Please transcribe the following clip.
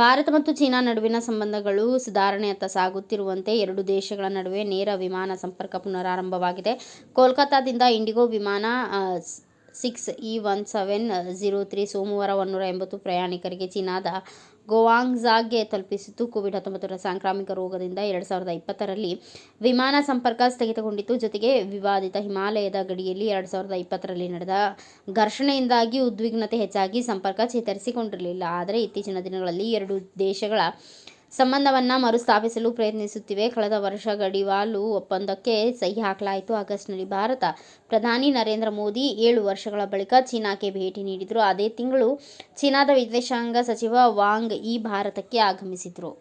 ಭಾರತ ಮತ್ತು ಚೀನಾ ನಡುವಿನ ಸಂಬಂಧಗಳು ಸುಧಾರಣೆಯತ್ತ ಸಾಗುತ್ತಿರುವಂತೆ ಎರಡು ದೇಶಗಳ ನಡುವೆ ನೇರ ವಿಮಾನ ಸಂಪರ್ಕ ಪುನರಾರಂಭವಾಗಿದೆ. ಕೋಲ್ಕತ್ತಾದಿಂದ ಇಂಡಿಗೋ ವಿಮಾನ six E one seven zero three ಸೋಮವಾರ ಒನ್ನೂರ ಎಂಬತ್ತು ಪ್ರಯಾಣಿಕರಿಗೆ ಚೀನಾದ ಗೋವಾಂಗ್ಝಾಗ್ಗೆ ತಲುಪಿಸಿತು. ಕೋವಿಡ್ ಹತ್ತೊಂಬತ್ತರ ಸಾಂಕ್ರಾಮಿಕ ರೋಗದಿಂದ ಎರಡು ಸಾವಿರದ ಇಪ್ಪತ್ತರಲ್ಲಿ ವಿಮಾನ ಸಂಪರ್ಕ ಸ್ಥಗಿತಗೊಂಡಿತ್ತು. ಜೊತೆಗೆ ವಿವಾದಿತ ಹಿಮಾಲಯದ ಗಡಿಯಲ್ಲಿ ಎರಡು ಸಾವಿರದ ಇಪ್ಪತ್ತರಲ್ಲಿ ನಡೆದ ಘರ್ಷಣೆಯಿಂದಾಗಿ ಉದ್ವಿಗ್ನತೆ ಹೆಚ್ಚಾಗಿ ಸಂಪರ್ಕ ಚೇತರಿಸಿಕೊಂಡಿರಲಿಲ್ಲ. ಆದರೆ ಇತ್ತೀಚಿನ ದಿನಗಳಲ್ಲಿ ಎರಡು ದೇಶಗಳ ಸಂಬಂಧವನ್ನ ಮರುಸ್ಥಾಪಿಸಲು ಪ್ರಯತ್ನಿಸುತ್ತಿವೆ. ಕಳೆದ ವರ್ಷ ಗಡಿವಾಲು ಒಪ್ಪಂದಕ್ಕೆ ಸಹಿ ಹಾಕಲಾಯಿತು. ಆಗಸ್ಟ್ನಲ್ಲಿ ಭಾರತ ಪ್ರಧಾನಿ ನರೇಂದ್ರ ಮೋದಿ ಏಳು ವರ್ಷಗಳ ಬಳಿಕ ಚೀನಾಕ್ಕೆ ಭೇಟಿ ನೀಡಿದರು ಅದೇ ತಿಂಗಳು ಚೀನಾದ ವಿದೇಶಾಂಗ ಸಚಿವ ವಾಂಗ್ ಈ ಭಾರತಕ್ಕೆ ಆಗಮಿಸಿದ್ರು.